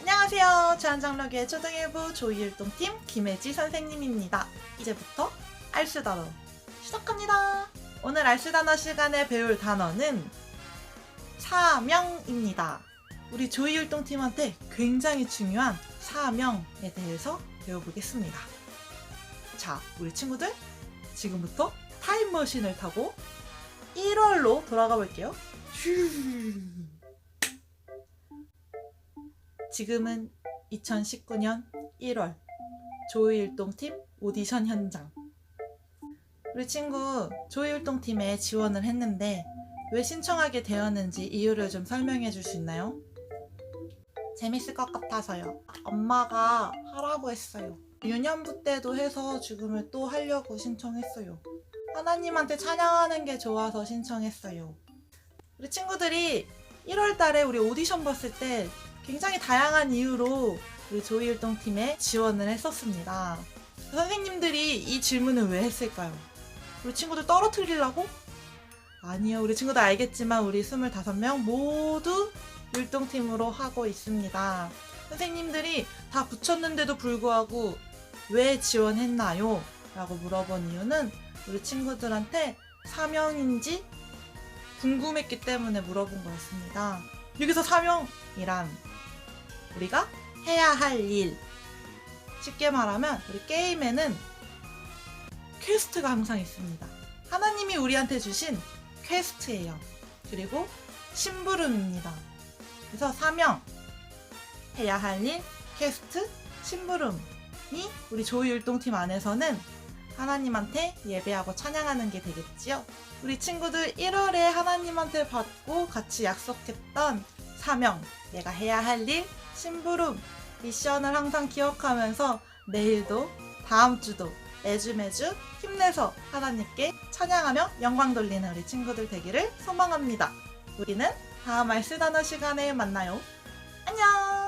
안녕하세요. 제한장력의 초등일부 조이율동팀 김혜지 선생님입니다. 이제부터 알수 단어 시작합니다. 오늘 알수 단어 시간에 배울 단어는 사명입니다. 우리 조이율동팀한테 굉장히 중요한 사명에 대해서 배워보겠습니다. 자, 우리 친구들 지금부터 타임머신을 타고 1월로 돌아가 볼게요. 슈. 지금은 2019년 1월 조이율동팀 오디션 현장. 우리 친구 조이율동팀에 지원을 했는데 왜 신청하게 되었는지 이유를 좀 설명해 줄 수 있나요? 재밌을 것 같아서요. 엄마가 하라고 했어요. 유년부 때도 해서 지금을 또 하려고 신청했어요. 하나님한테 찬양하는 게 좋아서 신청했어요. 우리 친구들이 1월 달에 우리 오디션 봤을 때 굉장히 다양한 이유로 우리 조이율동팀에 지원을 했었습니다. 선생님들이 이 질문을 왜 했을까요? 우리 친구들 떨어뜨리려고? 아니요. 우리 친구들 알겠지만 우리 25명 모두 율동팀으로 하고 있습니다. 선생님들이 다 붙였는데도 불구하고 왜 지원했나요? 라고 물어본 이유는 우리 친구들한테 사명인지 궁금했기 때문에 물어본 거였습니다. 여기서 사명이란 우리가 해야 할 일. 쉽게 말하면 우리 게임에는 퀘스트가 항상 있습니다. 하나님이 우리한테 주신 퀘스트예요. 그리고 심부름입니다. 그래서 사명, 해야 할 일, 퀘스트, 심부름이 우리 조이율동팀 안에서는 하나님한테 예배하고 찬양하는 게 되겠지요. 우리 친구들 1월에 하나님한테 받고 같이 약속했던 사명, 내가 해야 할 일, 심부름, 미션을 항상 기억하면서 내일도 다음 주도 매주 매주 힘내서 하나님께 찬양하며 영광 돌리는 우리 친구들 되기를 소망합니다. 우리는 다음 알쓰다너 시간에 만나요. 안녕!